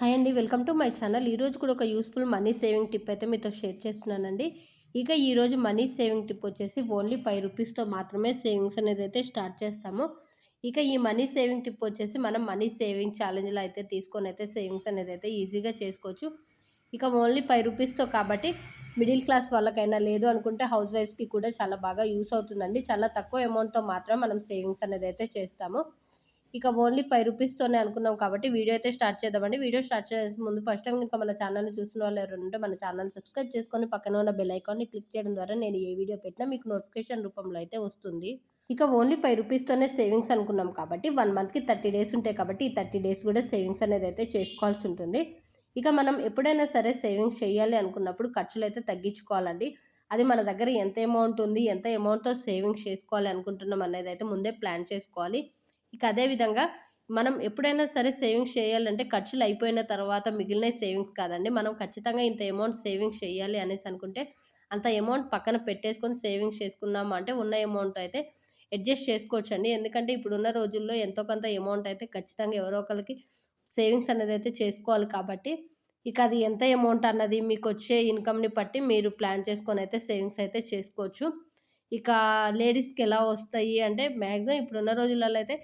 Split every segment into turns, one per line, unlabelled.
Hi అండి welcome to my channel. ఈరోజు కూడా ఒక యూస్ఫుల్ మనీ సేవింగ్ టిప్ అయితే మీతో షేర్ చేస్తున్నానండి. ఇక ఈరోజు మనీ సేవింగ్ టిప్ వచ్చేసి ఓన్లీ ఫైవ్ రూపీస్తో మాత్రమే సేవింగ్స్ అనేది అయితే స్టార్ట్ చేస్తాము. ఇక ఈ మనీ సేవింగ్ టిప్ వచ్చేసి మనం మనీ సేవింగ్ ఛాలెంజ్లో అయితే తీసుకొని అయితే సేవింగ్స్ అనేది అయితే ఈజీగా చేసుకోవచ్చు. ఇక ఓన్లీ ఫైవ్ రూపీస్తో కాబట్టి మిడిల్ క్లాస్ వాళ్ళకైనా లేదు అనుకుంటే హౌస్ వైఫ్స్కి కూడా చాలా బాగా యూస్ అవుతుందండి. చాలా తక్కువ అమౌంట్తో మాత్రం మనం సేవింగ్స్ అనేది అయితే చేస్తాము. ఇక ఓన్లీ ఫైవ్ రూపీస్తోనే అనుకున్నాం కాబట్టి వీడియో అయితే స్టార్ట్ చేద్దామండి. వీడియో స్టార్ట్ చేసే ముందు ఫస్ట్ టైం ఇంకా మన ఛానల్ని చూసిన వాళ్ళు ఎవరు ఉంటే మన ఛానల్ సబ్స్క్రైబ్ చేసుకొని పక్కన ఉన్న బెల్ ఐకాన్ని క్లిక్ చేయడం ద్వారా నేను ఏ వీడియో పెట్టినా మీకు నోటిఫికేషన్ రూపంలో అయితే వస్తుంది. ఇక ఓన్లీ ఫైవ్ రూపీస్తోనే సేవింగ్స్ అనుకున్నాం కాబట్టి వన్ మంత్కి థర్టీ డేస్ ఉంటాయి కాబట్టి ఈ థర్టీ డేస్ కూడా సేవింగ్స్ అనేది అయితే చేసుకోవాల్సి ఉంటుంది. ఇక మనం ఎప్పుడైనా సరే సేవింగ్స్ చేయాలి అనుకున్నప్పుడు ఖర్చులు అయితే తగ్గించుకోవాలండి. అది మన దగ్గర ఎంత అమౌంట్ ఉంది ఎంత అమౌంట్తో సేవింగ్స్ చేసుకోవాలి అనుకుంటున్నాం అనేది అయితే ముందే ప్లాన్ చేసుకోవాలి. ఇక అదేవిధంగా మనం ఎప్పుడైనా సరే సేవింగ్స్ చేయాలంటే ఖర్చులు అయిపోయిన తర్వాత మిగిలిన సేవింగ్స్ కాదండి. మనం ఖచ్చితంగా ఇంత అమౌంట్ సేవింగ్స్ చేయాలి అనేసి అనుకుంటే అంత అమౌంట్ పక్కన పెట్టేసుకొని సేవింగ్స్ చేసుకున్నాము అంటే ఉన్న అమౌంట్ అయితే అడ్జస్ట్ చేసుకోవచ్చు అండి ఎందుకంటే ఇప్పుడున్న రోజుల్లో ఎంతో కొంత అమౌంట్ అయితే ఖచ్చితంగా ఎవరో ఒకరికి సేవింగ్స్ అనేది అయితే చేసుకోవాలి కాబట్టి ఇక అది ఎంత అమౌంట్ అన్నది మీకు వచ్చే ఇన్కమ్ని బట్టి మీరు ప్లాన్ చేసుకొని అయితే సేవింగ్స్ అయితే చేసుకోవచ్చు. ఇక లేడీస్కి ఎలా వస్తాయి అంటే మ్యాక్సిమం ఇప్పుడున్న రోజులలో అయితే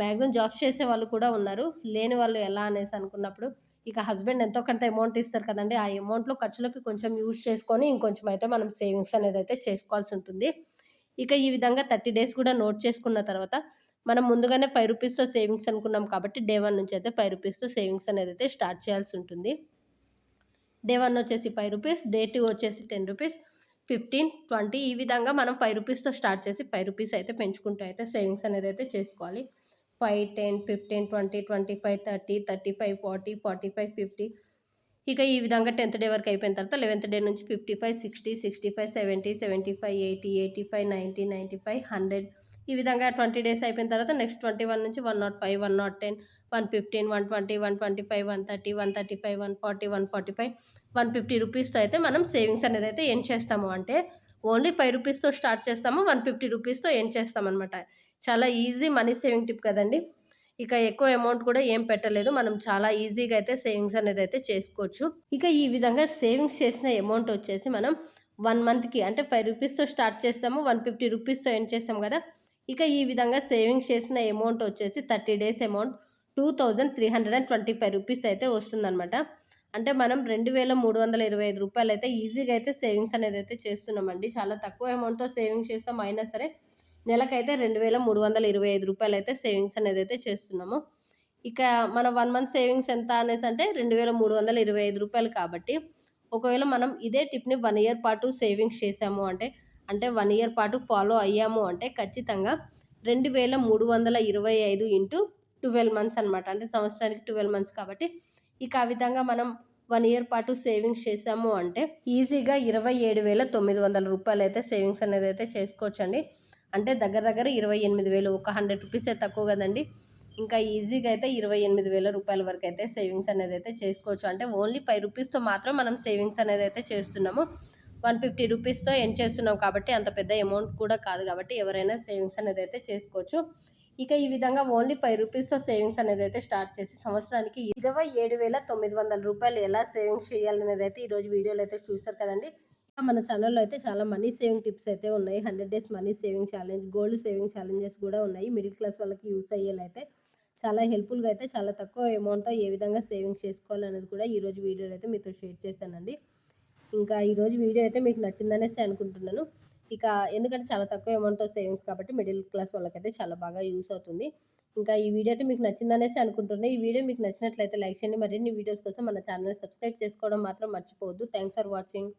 మ్యాక్సిమం జాబ్స్ చేసే వాళ్ళు కూడా ఉన్నారు. లేని వాళ్ళు ఎలా అనేసి అనుకున్నప్పుడు ఇక హస్బెండ్ ఎంతో కొంత అమౌంట్ ఇస్తారు కదండి. ఆ అమౌంట్లో ఖర్చులకి కొంచెం యూజ్ చేసుకొని ఇంకొంచెం అయితే మనం సేవింగ్స్ అనేది అయితే చేసుకోవాల్సి ఉంటుంది. ఇక ఈ విధంగా థర్టీ డేస్ కూడా నోట్ చేసుకున్న తర్వాత మనం ముందుగానే ఫైవ్ రూపీస్తో సేవింగ్స్ అనుకున్నాం కాబట్టి డే వన్ నుంచి అయితే ఫైవ్ రూపీస్తో సేవింగ్స్ అనేది అయితే స్టార్ట్ చేయాల్సి ఉంటుంది. డే వన్ వచ్చేసి ఫైవ్ రూపీస్ డే టూ వచ్చేసి టెన్ రూపీస్ ఫిఫ్టీన్ ట్వంటీ ఈ విధంగా మనం ఫైవ్ రూపీస్తో స్టార్ట్ చేసి ఫైవ్ రూపీస్ అయితే పెంచుకుంటూ అయితే సేవింగ్స్ అనేది అయితే చేసుకోవాలి. Five ten fifteen twenty twenty five thirty thirty five forty forty five fifty. ఇక ఈ విధంగా టెన్త్ డే వరకు అయిపోయిన తర్వాత లెవెన్త్ డే నుంచి fifty five sixty sixty five seventy seventy five eighty eighty five ninety ninety five hundred. ఈ విధంగా twenty days అయిపోయిన తర్వాత నెక్స్ట్ ట్వంటీ వన్ నుంచి one nought five one nought ten one fifteen one twenty one twenty five one thirty one thirty five one forty one forty five one fifty రూపీస్తో అయితే మనం savings అనేది అయితే ఏం చేస్తాము అంటే ఓన్లీ ఫైవ్ రూపీస్తో start చేస్తాము వన్ ఫిఫ్టీ రూపీస్తో ఏం చేస్తామన్నమాట. చాలా ఈజీ మనీ సేవింగ్ టిప్ కదండి. ఇక ఎక్కువ అమౌంట్ కూడా ఏం పెట్టలేదు. మనం చాలా ఈజీగా అయితే సేవింగ్స్ అనేది అయితే చేసుకోవచ్చు. ఇక ఈ విధంగా సేవింగ్స్ చేసిన అమౌంట్ వచ్చేసి మనం వన్ మంత్కి అంటే ఫైవ్ రూపీస్తో స్టార్ట్ చేస్తాము. వన్ ఫిఫ్టీ రూపీస్తో ఎండ్ చేస్తాం కదా. ఇక ఈ విధంగా సేవింగ్స్ చేసిన అమౌంట్ వచ్చేసి thirty days amount two thousand three hundred and twenty five rupees అయితే వస్తుందన్నమాట. అంటే మనం రెండు వేల మూడు వందల ఇరవై ఐదు రూపాయలు అయితే ఈజీగా అయితే సేవింగ్స్ అనేది అయితే చేస్తున్నామండి. చాలా తక్కువ అమౌంట్తో సేవింగ్స్ చేస్తాం అయినా సరే నెలకైతే రెండు వేల మూడు వందల ఇరవై ఐదు రూపాయలు అయితే సేవింగ్స్ అనేది అయితే చేస్తున్నాము. ఇక మన వన్ మంత్ సేవింగ్స్ ఎంత అనేసి అంటే రెండు వేల మూడు వందల ఇరవై ఐదు రూపాయలు కాబట్టి ఒకవేళ మనం ఇదే టిప్ని వన్ ఇయర్ పాటు సేవింగ్స్ చేసాము అంటే అంటే వన్ ఇయర్ పాటు ఫాలో అయ్యాము అంటే ఖచ్చితంగా రెండు వేల మూడు వందల ఇరవై ఐదు ఇంటూ ట్వెల్వ్ మంత్స్ అనమాట అంటే సంవత్సరానికి ట్వెల్వ్ మంత్స్ కాబట్టి ఇక ఆ విధంగా మనం వన్ ఇయర్ పాటు సేవింగ్స్ చేసాము అంటే ఈజీగా ఇరవై ఏడు వేల తొమ్మిది వందల రూపాయలు అయితే సేవింగ్స్ అనేది అయితే చేసుకోవచ్చండి. అంటే దగ్గర దగ్గర ఇరవై ఎనిమిది వేలు ఒక హండ్రెడ్ రూపీసే తక్కువ కదండి. ఇంకా ఈజీగా అయితే ఇరవై ఎనిమిది వేల రూపాయల వరకు అయితే సేవింగ్స్ అనేది అయితే చేసుకోవచ్చు. అంటే ఓన్లీ ఫైవ్ రూపీస్తో మాత్రం మనం సేవింగ్స్ అనేది అయితే చేస్తున్నాము. వన్ ఫిఫ్టీ రూపీస్తో ఎండ్ చేస్తున్నాం కాబట్టి అంత పెద్ద అమౌంట్ కూడా కాదు కాబట్టి ఎవరైనా సేవింగ్స్ అనేది అయితే చేసుకోవచ్చు. ఇక ఈ విధంగా ఓన్లీ ఫైవ్ రూపీస్తో సేవింగ్స్ అనేది అయితే స్టార్ట్ చేసి సంవత్సరానికి ఇరవై ఏడు వేల తొమ్మిది వందల రూపాయలు ఎలా సేవింగ్స్ చేయాలనేది అయితే ఈరోజు వీడియోలో అయితే చూస్తారు కదండి. మన ఛానల్లో అయితే చాలా మనీ సేవింగ్ టిప్స్ అయితే ఉన్నాయి. Hundred days money saving challenge gold saving challenges కూడా ఉన్నాయి. మిడిల్ క్లాస్ వాళ్ళకి యూస్ అయ్యేలైతే చాలా హెల్ప్ఫుల్గా అయితే చాలా తక్కువ అమౌంట్తో ఏ విధంగా సేవింగ్ చేసుకోవాలనేది కూడా ఈరోజు వీడియోలో అయితే మీతో షేర్ చేశానండి. ఇంకా ఈరోజు వీడియో అయితే మీకు నచ్చిందనేసి అనుకుంటున్నాను. ఇక ఎందుకంటే చాలా తక్కువ అమౌంట్తో సేవింగ్స్ కాబట్టి మిడిల్ క్లాస్ వాళ్ళకైతే చాలా బాగా యూస్ అవుతుంది. ఇంకా ఈ వీడియో అయితే మీకు నచ్చిందనేసి అనుకుంటున్నాను ఈ వీడియో మీకు నచ్చినట్లయితే లైక్ చేయండి. మరిన్ని వీడియోస్ కోసం మన ఛానల్ సబ్స్క్రైబ్ చేసుకోవడం మాత్రం మర్చిపోవద్దు. Thanks for watching